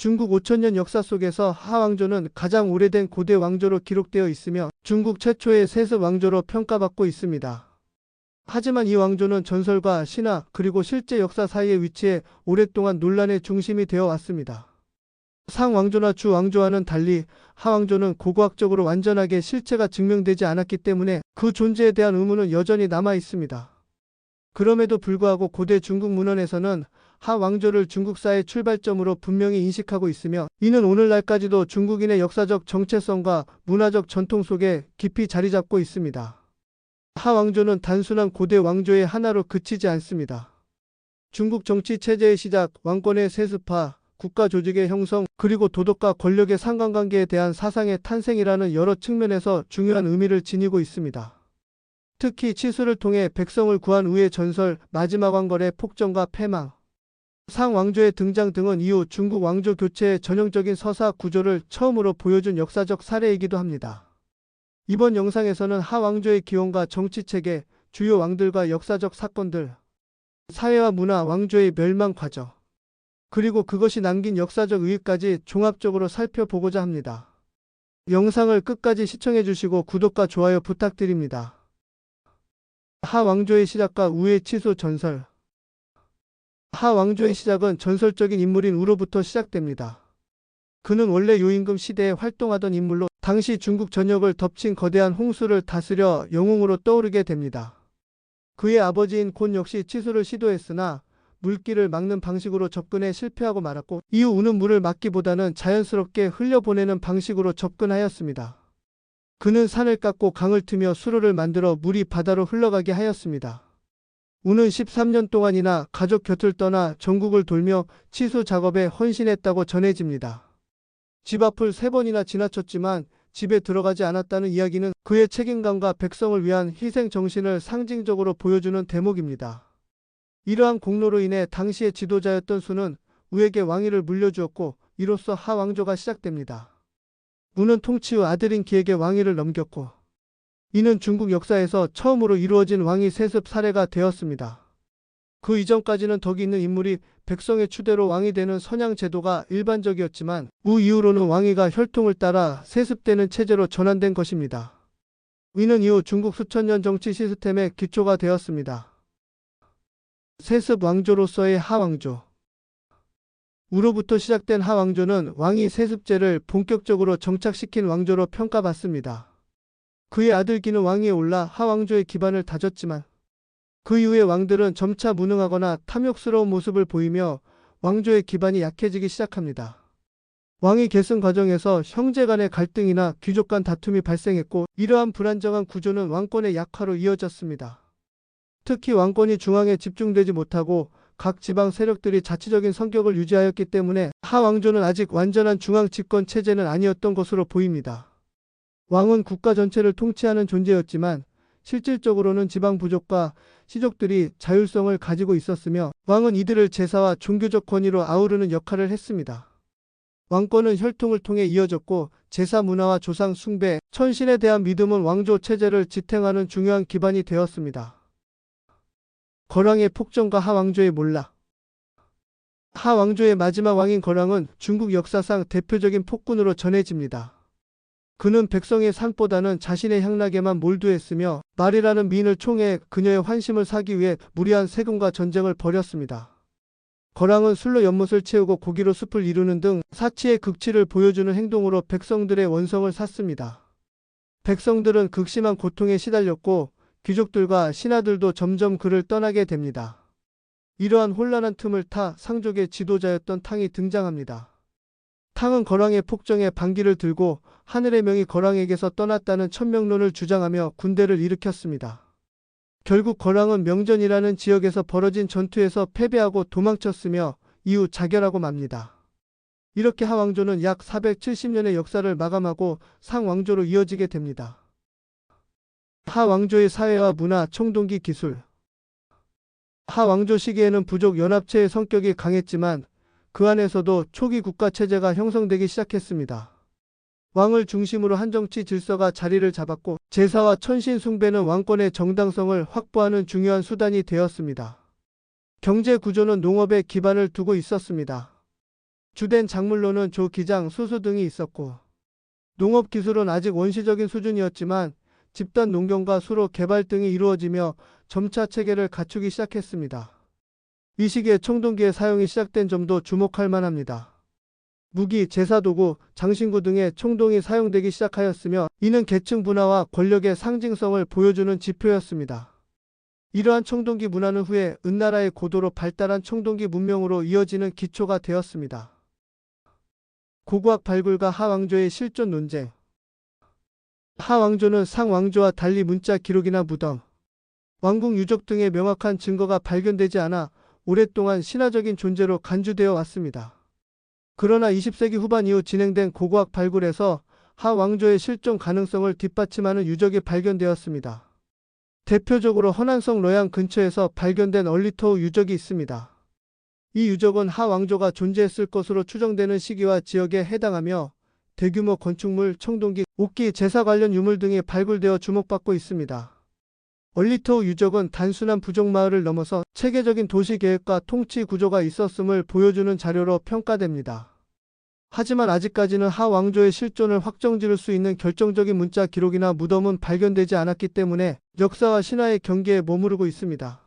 중국 5천년 역사 속에서 하왕조는 가장 오래된 고대 왕조로 기록되어 있으며 중국 최초의 세습 왕조로 평가받고 있습니다. 하지만 이 왕조는 전설과 신화 그리고 실제 역사 사이에 위치해 오랫동안 논란의 중심이 되어 왔습니다. 상왕조나 주왕조와는 달리 하왕조는 고고학적으로 완전하게 실체가 증명되지 않았기 때문에 그 존재에 대한 의문은 여전히 남아 있습니다. 그럼에도 불구하고 고대 중국 문헌에서는 하 왕조를 중국사의 출발점으로 분명히 인식하고 있으며 이는 오늘날까지도 중국인의 역사적 정체성과 문화적 전통 속에 깊이 자리 잡고 있습니다. 하 왕조는 단순한 고대 왕조의 하나로 그치지 않습니다. 중국 정치 체제의 시작, 왕권의 세습화, 국가 조직의 형성, 그리고 도덕과 권력의 상관관계에 대한 사상의 탄생이라는 여러 측면에서 중요한 의미를 지니고 있습니다. 특히 치수를 통해 백성을 구한 후의 전설, 마지막 왕걸의 폭정과 패망, 상 왕조의 등장 등은 이후 중국 왕조 교체의 전형적인 서사 구조를 처음으로 보여준 역사적 사례이기도 합니다. 이번 영상에서는 하 왕조의 기원과 정치 체계, 주요 왕들과 역사적 사건들, 사회와 문화, 왕조의 멸망 과정, 그리고 그것이 남긴 역사적 의의까지 종합적으로 살펴보고자 합니다. 영상을 끝까지 시청해 주시고 구독과 좋아요 부탁드립니다. 하 왕조의 시작과 우의 치수 전설 하 왕조의 시작은 전설적인 인물인 우로부터 시작됩니다. 그는 원래 요임금 시대에 활동하던 인물로 당시 중국 전역을 덮친 거대한 홍수를 다스려 영웅으로 떠오르게 됩니다. 그의 아버지인 곤 역시 치수를 시도했으나 물길을 막는 방식으로 접근해 실패하고 말았고 이후 우는 물을 막기보다는 자연스럽게 흘려보내는 방식으로 접근하였습니다. 그는 산을 깎고 강을 트며 수로를 만들어 물이 바다로 흘러가게 하였습니다. 우는 13년 동안이나 가족 곁을 떠나 전국을 돌며 치수 작업에 헌신했다고 전해집니다. 집 앞을 세 번이나 지나쳤지만 집에 들어가지 않았다는 이야기는 그의 책임감과 백성을 위한 희생 정신을 상징적으로 보여주는 대목입니다. 이러한 공로로 인해 당시의 지도자였던 수는 우에게 왕위를 물려주었고 이로써 하왕조가 시작됩니다. 우는 통치 후 아들인 기에게 왕위를 넘겼고 이는 중국 역사에서 처음으로 이루어진 왕위 세습 사례가 되었습니다. 그 이전까지는 덕이 있는 인물이 백성의 추대로 왕이 되는 선양 제도가 일반적이었지만 우 이후로는 왕위가 혈통을 따라 세습되는 체제로 전환된 것입니다. 이는 이후 중국 수천 년 정치 시스템의 기초가 되었습니다. 세습 왕조로서의 하왕조 우로부터 시작된 하왕조는 왕위 세습제를 본격적으로 정착시킨 왕조로 평가받습니다. 그의 아들 기는 왕위에 올라 하왕조의 기반을 다졌지만 그 이후의 왕들은 점차 무능하거나 탐욕스러운 모습을 보이며 왕조의 기반이 약해지기 시작합니다. 왕위 계승 과정에서 형제 간의 갈등이나 귀족 간 다툼이 발생했고 이러한 불안정한 구조는 왕권의 약화로 이어졌습니다. 특히 왕권이 중앙에 집중되지 못하고 각 지방 세력들이 자치적인 성격을 유지하였기 때문에 하왕조는 아직 완전한 중앙 집권 체제는 아니었던 것으로 보입니다. 왕은 국가 전체를 통치하는 존재였지만 실질적으로는 지방 부족과 시족들이 자율성을 가지고 있었으며 왕은 이들을 제사와 종교적 권위로 아우르는 역할을 했습니다. 왕권은 혈통을 통해 이어졌고 제사 문화와 조상 숭배, 천신에 대한 믿음은 왕조 체제를 지탱하는 중요한 기반이 되었습니다. 거랑의 폭정과 하왕조의 몰락 하왕조의 마지막 왕인 거랑은 중국 역사상 대표적인 폭군으로 전해집니다. 그는 백성의 산보다는 자신의 향락에만 몰두했으며 말이라는 미인을 총해 그녀의 환심을 사기 위해 무리한 세금과 전쟁을 벌였습니다. 거랑은 술로 연못을 채우고 고기로 숲을 이루는 등 사치의 극치를 보여주는 행동으로 백성들의 원성을 샀습니다. 백성들은 극심한 고통에 시달렸고 귀족들과 신하들도 점점 그를 떠나게 됩니다. 이러한 혼란한 틈을 타 상족의 지도자였던 탕이 등장합니다. 탕은 거랑의 폭정에 반기를 들고 하늘의 명이 거랑에게서 떠났다는 천명론을 주장하며 군대를 일으켰습니다. 결국 거랑은 명전이라는 지역에서 벌어진 전투에서 패배하고 도망쳤으며 이후 자결하고 맙니다. 이렇게 하왕조는 약 470년의 역사를 마감하고 상왕조로 이어지게 됩니다. 하왕조의 사회와 문화, 총동기 기술 하왕조 시기에는 부족 연합체의 성격이 강했지만 그 안에서도 초기 국가 체제가 형성되기 시작했습니다. 왕을 중심으로 한정치 질서가 자리를 잡았고 제사와 천신 숭배는 왕권의 정당성을 확보하는 중요한 수단이 되었습니다. 경제 구조는 농업에 기반을 두고 있었습니다. 주된 작물로는 조, 기장, 수수 등이 있었고 농업 기술은 아직 원시적인 수준이었지만 집단 농경과 수로 개발 등이 이루어지며 점차 체계를 갖추기 시작했습니다. 이 시기에 청동기의 사용이 시작된 점도 주목할 만합니다. 무기, 제사도구, 장신구 등의 총동이 사용되기 시작하였으며 이는 계층 분화와 권력의 상징성을 보여주는 지표였습니다. 이러한 청동기 문화는 후에 은나라의 고도로 발달한 청동기 문명으로 이어지는 기초가 되었습니다. 고고학 발굴과 하왕조의 실존 논쟁 하왕조는 상왕조와 달리 문자 기록이나 무덤, 왕궁 유적 등의 명확한 증거가 발견되지 않아 오랫동안 신화적인 존재로 간주되어 왔습니다. 그러나 20세기 후반 이후 진행된 고고학 발굴에서 하 왕조의 실존 가능성을 뒷받침하는 유적이 발견되었습니다. 대표적으로 허난성 로양 근처에서 발견된 얼리토우 유적이 있습니다. 이 유적은 하 왕조가 존재했을 것으로 추정되는 시기와 지역에 해당하며 대규모 건축물, 청동기, 옥기, 제사 관련 유물 등이 발굴되어 주목받고 있습니다. 얼리토우 유적은 단순한 부족마을을 넘어서 체계적인 도시계획과 통치 구조가 있었음을 보여주는 자료로 평가됩니다. 하지만 아직까지는 하왕조의 실존을 확정지을 수 있는 결정적인 문자 기록이나 무덤은 발견되지 않았기 때문에 역사와 신화의 경계에 머무르고 있습니다.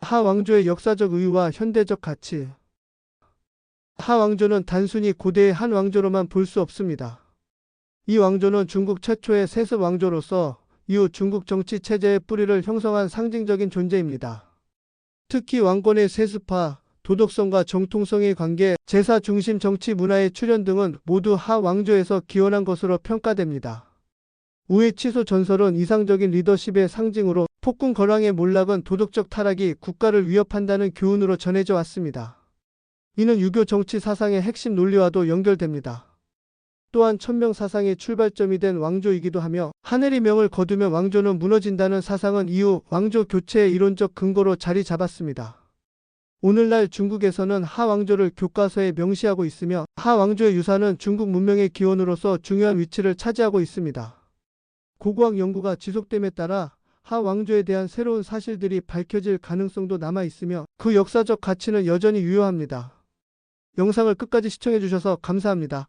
하왕조의 역사적 의의와 현대적 가치 하왕조는 단순히 고대의 한 왕조로만 볼 수 없습니다. 이 왕조는 중국 최초의 세습 왕조로서 이후 중국 정치 체제의 뿌리를 형성한 상징적인 존재입니다. 특히 왕권의 세습화, 도덕성과 정통성의 관계, 제사 중심 정치 문화의 출현 등은 모두 하 왕조에서 기원한 것으로 평가됩니다. 우회 취소 전설은 이상적인 리더십의 상징으로 폭군 거랑의 몰락은 도덕적 타락이 국가를 위협한다는 교훈으로 전해져 왔습니다. 이는 유교 정치 사상의 핵심 논리와도 연결됩니다. 또한 천명 사상의 출발점이 된 왕조이기도 하며 하늘이 명을 거두면 왕조는 무너진다는 사상은 이후 왕조 교체의 이론적 근거로 자리 잡았습니다. 오늘날 중국에서는 하왕조를 교과서에 명시하고 있으며 하왕조의 유산은 중국 문명의 기원으로서 중요한 위치를 차지하고 있습니다. 고고학 연구가 지속됨에 따라 하왕조에 대한 새로운 사실들이 밝혀질 가능성도 남아 있으며 그 역사적 가치는 여전히 유효합니다. 영상을 끝까지 시청해주셔서 감사합니다.